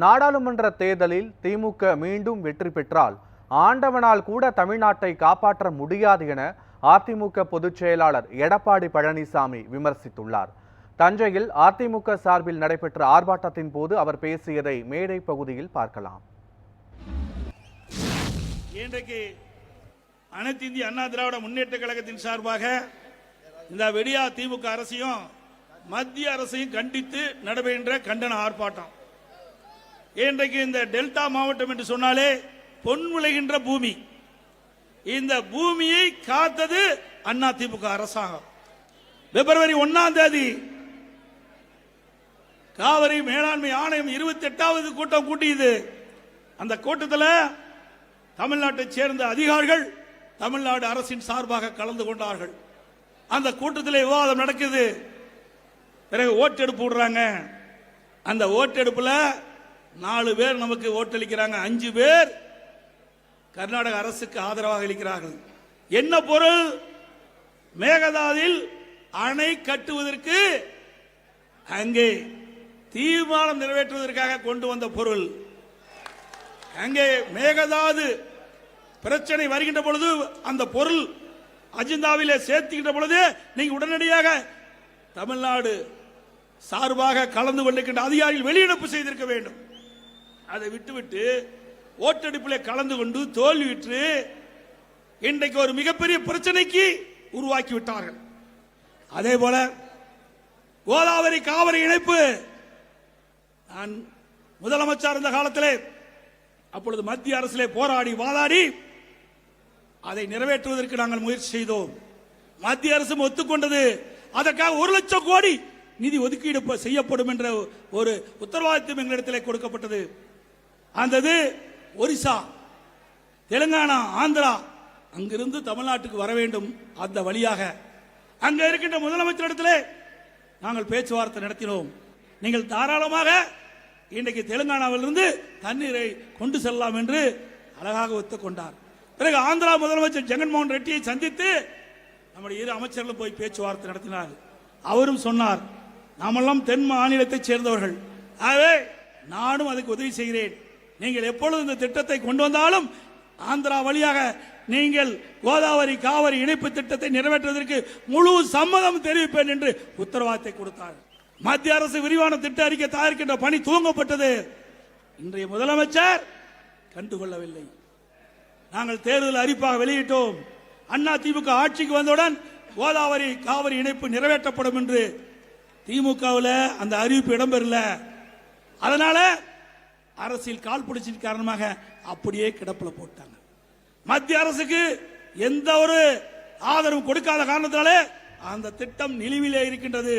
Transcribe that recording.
நாடாளுமன்ற தேர்தலில் திமுக மீண்டும் வெற்றி பெற்றால் ஆண்டவனால் கூட தமிழ்நாட்டை காப்பாற்ற முடியாது என அதிமுக பொதுச் செயலாளர் எடப்பாடி பழனிசாமி விமர்சித்துள்ளார். தஞ்சையில் அதிமுக சார்பில் நடைபெற்ற ஆர்ப்பாட்டத்தின் போது அவர் பேசியதை மேடை பகுதியில் பார்க்கலாம். இன்றைக்கு அனைத்து இந்திய அண்ணா திராவிட முன்னேற்ற கழகத்தின் சார்பாக இந்த வெடியா திமுக அரசையும் மத்திய அரசையும் கண்டித்து நடைபெறுகின்ற கண்டன ஆர்ப்பாட்டம். இன்றைக்கு இந்த டெல்டா மாவட்டம் என்று சொன்னாலே பொன் விளைகின்ற பூமி. இந்த பூமியை காத்தது அண்ணா திமுக அரசாங்கம். பிப்ரவரி ஒன்னாம் தேதி காவிரி மேலாண்மை ஆணையம் இருபத்தி எட்டாவது கூட்டம் கூட்டியது. அந்த கூட்டத்தில் தமிழ்நாட்டைச் சேர்ந்த அதிகாரிகள் தமிழ்நாடு அரசின் சார்பாக கலந்து கொண்டார்கள். அந்த கூட்டத்தில் விவாதம் நடக்குது. பிறகு ஓட்டெடுப்பு விடுறாங்க. அந்த ஓட்டெடுப்பில் நாலு பேர் நமக்கு ஓட்டளிக்கிறாங்க. அஞ்சு பேர் கர்நாடக அரசுக்கு ஆதரவாக அளிக்கிறார்கள் என்ன பொருள்? மேகதாதில் அணை கட்டுவதற்கு அங்கே தீர்மானம் நிறைவேற்றுவதற்காக கொண்டு வந்த பொருள். அங்கே மேகதாது பிரச்சனை வருகின்ற பொழுது அந்த பொருள் அஜிந்தாவிலே சேர்த்துக்கின்ற பொழுது நீங்க உடனடியாக தமிழ்நாடு சார்பாக கலந்து கொண்டிருக்கின்ற அதிகாரிகள் வெளியிடப்பு செய்திருக்க வேண்டும். அதை விட்டுவிட்டு ஓட்டெடுப்பில் கலந்து கொண்டு தோல்வியுற்று இன்றைக்கு ஒரு மிகப்பெரிய பிரச்சனைக்கு உருவாக்கி விட்டார்கள் அதே போல கோதாவரி காவிரி இணைப்பு நான் முதலமைச்சர் இருந்த காலத்திலே அப்பொழுது மத்திய அரசிலே போராடி வாதாடி அதை நிறைவேற்றுவதற்கு நாங்கள் முயற்சி செய்தோம். மத்திய அரசும் ஒத்துக்கொண்டது. அதற்காக ஒரு லட்சம் கோடி நிதி ஒதுக்கீடு செய்யப்படும் என்ற ஒரு உத்தரவாதத்தையும் எங்களிடத்தில் கொடுக்கப்பட்டது. அந்த இது ஒரிசா தெலுங்கானா ஆந்திரா அங்கிருந்து தமிழ்நாட்டுக்கு வர வேண்டும் அந்த வழியாக. அங்க இருக்கின்ற முதலமைச்சரிடத்திலே நாங்கள் பேச்சுவார்த்தை நடத்தினோம். நீங்கள் தாராளமாக இன்றைக்கு தெலுங்கானாவிலிருந்து தண்ணீரை கொண்டு செல்லலாம் என்று அழகாக ஒத்துக்கொண்டார். பிறகு ஆந்திரா முதலமைச்சர் ஜெகன்மோகன் ரெட்டியை சந்தித்து நம்முடைய இரு அமைச்சர்களும் போய் பேச்சுவார்த்தை நடத்தினார் அவரும் சொன்னார் நாமெல்லாம் தென் மாநிலத்தைச் சேர்ந்தவர்கள். ஆகவே நானும் அதுக்கு உதவி செய்கிறேன். நீங்கள் எப்பொழுது இந்த திட்டத்தை கொண்டு வந்தாலும் ஆந்திரா வழியாக நீங்கள் கோதாவரி காவிரி இணைப்பு திட்டத்தை நிறைவேற்றுவதற்கு முழு சம்மதம் தெரிவிப்பேன் என்று உத்தரவாதத்தை கொடுத்தார். மத்திய அரசு விரிவான திட்ட அறிக்கை தயாரிக்கின்ற பணி துவங்கப்பட்டது. இன்றைய முதலமைச்சர் கண்டுகொள்ளவில்லை. நாங்கள் தேர்தல் அறிப்பாக வெளியிட்டோம். அண்ணா திமுக ஆட்சிக்கு வந்தவுடன் கோதாவரி காவிரி இணைப்பு நிறைவேற்றப்படும் என்று திமுகவில் அந்த அறிவிப்பு இடம்பெறல. அதனால அரசியல் கால் பிடிச்சின் காரணமாக அப்படியே கிடப்பில் போட்டாங்க. மத்திய அரசுக்கு எந்த ஒரு ஆதரவு கொடுக்காத காரணத்தினாலே அந்த திட்டம் நிலுவிலே இருக்கின்றது.